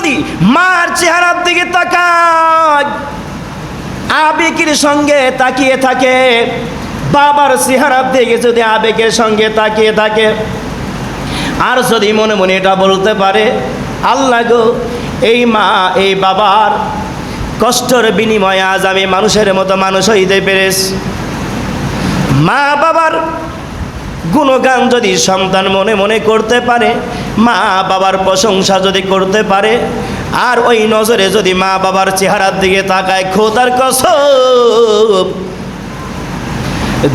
যদি মার চেহারার দিকে তাকায়, আবেগের সঙ্গে তাকিয়ে থাকে, বাবার চেহারার দিকে যদি আবেগের সঙ্গে তাকিয়ে থাকে, আর যদি মনে মনে এটা বলতে পারে, আল্লাহ গো, এই মা, এই বাবার কষ্টর বিনিময়ে আজ আমি মানুষের মতো মানুষ হইতে পেরেছি। মা বাবার গুণগান যদি সন্তান মনে মনে করতে পারে, মা বাবার প্রশংসা যদি করতে পারে, আর ওই নজরে যদি মা বাবার চেহারার দিকে তাকায়, খোদার কসম।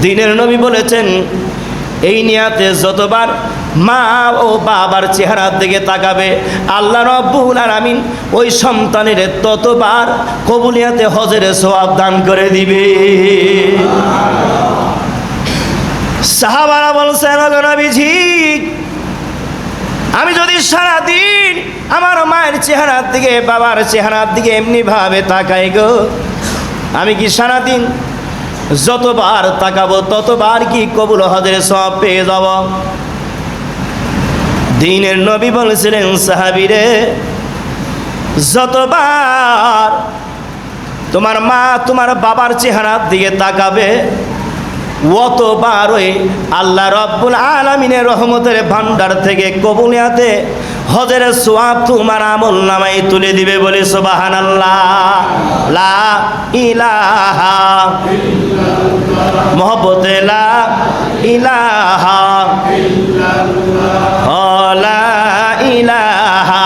দিনের নবী বলেছেন, এই নিয়াতে যতবার মা ও বাবার চেহারার দিকে তাকাবে, আল্লাহ রব্বুল আলামিন ওই সন্তানের ততবার কবুলিয়াতে হজরে সোয়াব দান করে দিবে। সাহাবারা বলছেন, "ওগো নবীজি, আমি যদি সারাদিন আমার মায়ের চেহারার দিকে, বাবার চেহারার দিকে এমনি ভাবে তাকাই গো, আমি কি সারাদিন যতবার তাকাবো, ততবার কি কবুল হজের সব পেয়ে যাব? দিনের নবী বলেছিলেন, সাহাবিরে, যতবার তোমার মা তোমার বাবার চেহারার দিকে তাকাবে অতবার ওই আল্লাহ রব্বুল আলমিনের রহমতের ভান্ডার থেকে কবুলিয়াতে হজের সোয়াব তোমার আমল নামাই তুলে দিবে বলে সোবাহান আল্লাহ ইলাহা মহব্বতে ইলাহা ইলাহা ইলাহা